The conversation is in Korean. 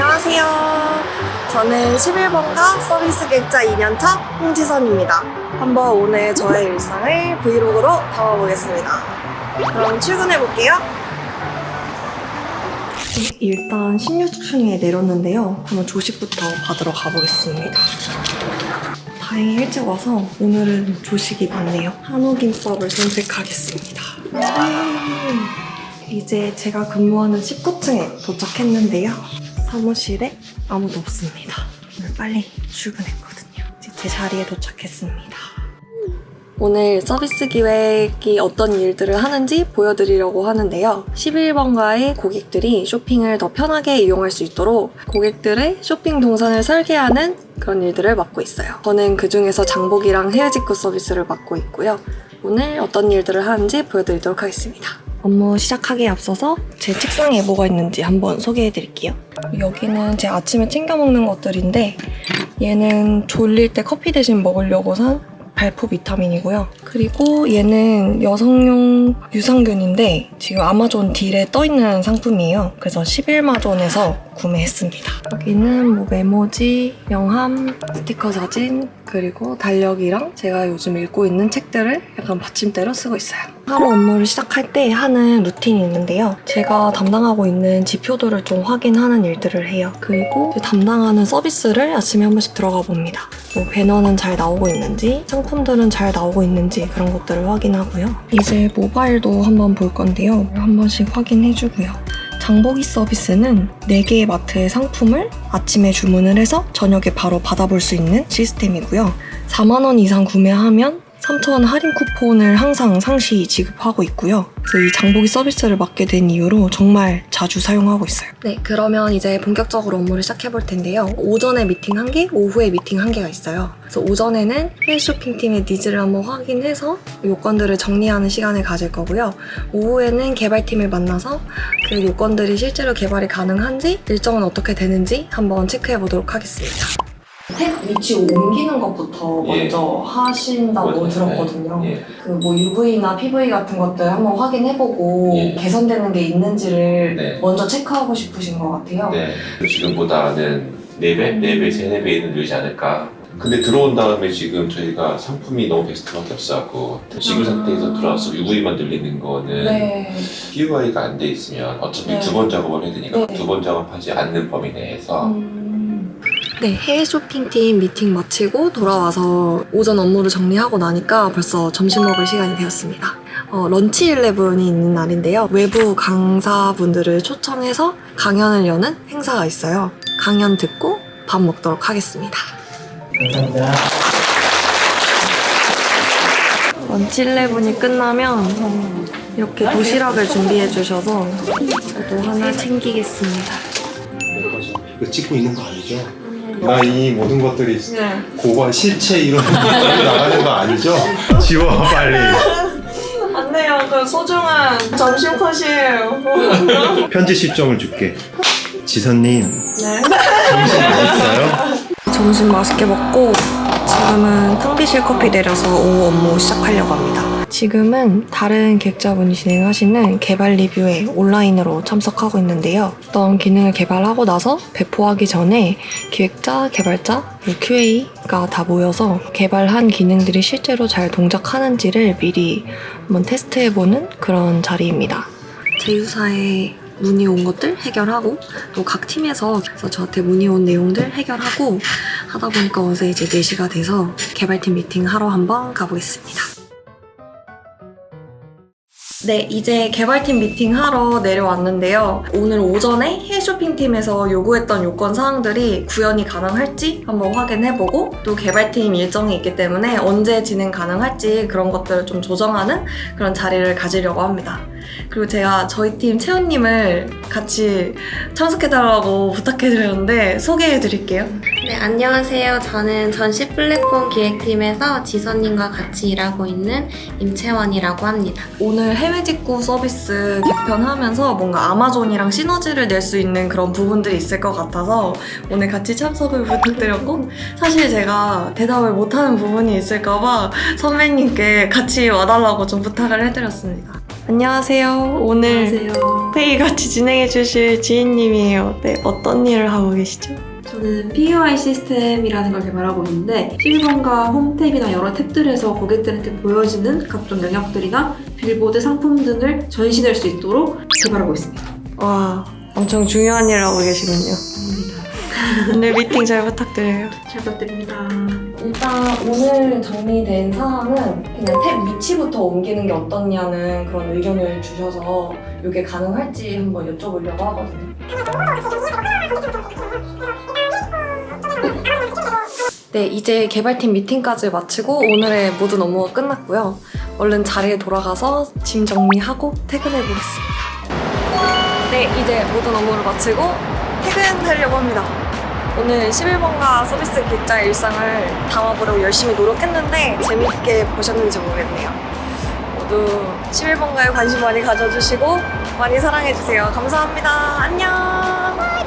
안녕하세요. 저는 11번가 서비스 객자 2년차 홍지선입니다. 한번 오늘 저의 일상을 브이로그로 담아보겠습니다. 그럼 출근해 볼게요. 일단 16층에 내렸는데요. 한번 조식부터 받으러 가보겠습니다. 다행히 일찍 와서 오늘은 조식이 많네요. 한우김밥을 선택하겠습니다. 짠! 이제 제가 근무하는 19층에 도착했는데요. 사무실에 아무도 없습니다. 오늘 빨리 출근했거든요. 이제 제 자리에 도착했습니다. 오늘 서비스 기획이 어떤 일들을 하는지 보여드리려고 하는데요. 11번가의 고객들이 쇼핑을 더 편하게 이용할 수 있도록 고객들의 쇼핑 동선을 설계하는 그런 일들을 맡고 있어요. 저는 그 중에서 장복이랑 헤어 직구 서비스를 맡고 있고요. 오늘 어떤 일들을 하는지 보여드리도록 하겠습니다. 업무 시작하기에 앞서서 제 책상에 뭐가 있는지 한번 소개해 드릴게요. 여기는 제 아침에 챙겨 먹는 것들인데 얘는 졸릴 때 커피 대신 먹으려고 산 발포 비타민이고요. 그리고 얘는 여성용 유산균인데 지금 아마존 딜에 떠있는 상품이에요. 그래서 11마존에서 구매했습니다. 여기는 뭐 메모지, 명함, 스티커 사진, 그리고 달력이랑 제가 요즘 읽고 있는 책들을 약간 받침대로 쓰고 있어요. 하루 업무를 시작할 때 하는 루틴이 있는데요. 제가 담당하고 있는 지표들을 좀 확인하는 일들을 해요. 그리고 담당하는 서비스를 아침에 한 번씩 들어가 봅니다. 뭐 배너는 잘 나오고 있는지, 상품들은 잘 나오고 있는지 그런 것들을 확인하고요. 이제 모바일도 한번 볼 건데요. 한 번씩 확인해주고요. 장보기 서비스는 4개의 마트의 상품을 아침에 주문을 해서 저녁에 바로 받아볼 수 있는 시스템이고요. 4만원 이상 구매하면 3,000원 할인 쿠폰을 항상 상시 지급하고 있고요. 그래서 이 장보기 서비스를 맡게 된 이후로 정말 자주 사용하고 있어요. 네, 그러면 이제 본격적으로 업무를 시작해 볼 텐데요. 오전에 미팅 한 개, 오후에 미팅 한 개가 있어요. 그래서 오전에는 해외 쇼핑팀의 니즈를 한번 확인해서 요건들을 정리하는 시간을 가질 거고요. 오후에는 개발팀을 만나서 그 요건들이 실제로 개발이 가능한지 일정은 어떻게 되는지 한번 체크해 보도록 하겠습니다. 탭 위치 옮기는 것부터 예. 먼저 하신다고 들었거든요. 예. 그 뭐 UV나 PV 같은 것들 한번 확인해보고 예. 개선되는 게 있는지를 네. 먼저 체크하고 싶으신 것 같아요. 네. 지금보다는 4배, 4배, 3, 4배는 늘지 않을까. 근데 들어온 다음에 지금 저희가 상품이 너무 베스트밖에 없어갖고 지금 아. 상태에서 들어와서 UV만 늘리는 거는 네. PUI가 안 돼 있으면 어차피 네. 두 번 작업을 해야 되니까 네. 두 번 작업하지 않는 범위 내에서 음. 네, 해외 쇼핑팀 미팅 마치고 돌아와서 오전 업무를 정리하고 나니까 벌써 점심 먹을 시간이 되었습니다. 어, 런치 일레븐이 있는 날인데요. 외부 강사분들을 초청해서 강연을 여는 행사가 있어요. 강연 듣고 밥 먹도록 하겠습니다. 감사합니다. 런치 일레븐이 끝나면 이렇게 도시락을 준비해 주셔서 저도 하나 챙기겠습니다. 이거 찍고 있는 거 아니죠? 나 이 모든 것들이 네. 고관 실체 이런 거 나가는 거 아니죠? 지워 빨리. 안 돼요. 그 소중한 점심 컷이에요. 편지 시점을 줄게. 지선님 네. 점심 맛있어요? 점심 맛있게 먹고 지금은 탕비실 커피 내려서 오후 업무 시작하려고 합니다. 지금은 다른 기획자분이 진행하시는 개발 리뷰에 온라인으로 참석하고 있는데요. 어떤 기능을 개발하고 나서 배포하기 전에 기획자, 개발자, QA가 다 모여서 개발한 기능들이 실제로 잘 동작하는지를 미리 한번 테스트해보는 그런 자리입니다. 제휴사에 문의 온 것들 해결하고 또 각 팀에서 저한테 문의 온 내용들 해결하고 하다 보니까 어제 이제 4시가 돼서 개발팀 미팅 하러 한번 가보겠습니다. 네, 이제 개발팀 미팅 하러 내려왔는데요. 오늘 오전에 해쇼핑팀에서 요구했던 요건 사항들이 구현이 가능할지 한번 확인해보고 또 개발팀 일정이 있기 때문에 언제 진행 가능할지 그런 것들을 좀 조정하는 그런 자리를 가지려고 합니다. 그리고 제가 저희 팀 채원님을 같이 참석해달라고 부탁해드렸는데 소개해드릴게요. 네, 안녕하세요. 저는 전시 플랫폼 기획팀에서 지선님과 같이 일하고 있는 임채원이라고 합니다. 오늘 해외 직구 서비스 개편하면서 뭔가 아마존이랑 시너지를 낼 수 있는 그런 부분들이 있을 것 같아서 오늘 같이 참석을 부탁드렸고 사실 제가 대답을 못하는 부분이 있을까봐 선배님께 같이 와달라고 좀 부탁을 해드렸습니다. 안녕하세요. 오늘 안녕하세요. 회의 같이 진행해 주실 지인님이에요. 네, 어떤 일을 하고 계시죠? 저는 PUI 시스템이라는 걸 개발하고 있는데 실버가 홈탭이나 여러 탭들에서 고객들한테 보여지는 각종 영역들이나 빌보드 상품 등을 전시될 수 있도록 개발하고 있습니다. 와, 엄청 중요한 일을 하고 계시군요. 감사합니다. 오늘 미팅 잘 부탁드려요. 잘 부탁드립니다. 일단 오늘 정리된 사항은 그냥 탭 위치부터 옮기는 게 어떻냐는 그런 의견을 주셔서 이게 가능할지 한번 여쭤보려고 하거든요. 네, 이제 개발팀 미팅까지 마치고 오늘의 모든 업무가 끝났고요. 얼른 자리에 돌아가서 짐 정리하고 퇴근해 보겠습니다. 네, 이제 모든 업무를 마치고 퇴근하려고 합니다. 오늘 11번가 서비스 기자의 일상을 담아보려고 열심히 노력했는데 재밌게 보셨는지 모르겠네요. 모두 11번가에 관심 많이 가져주시고 많이 사랑해주세요. 감사합니다. 안녕!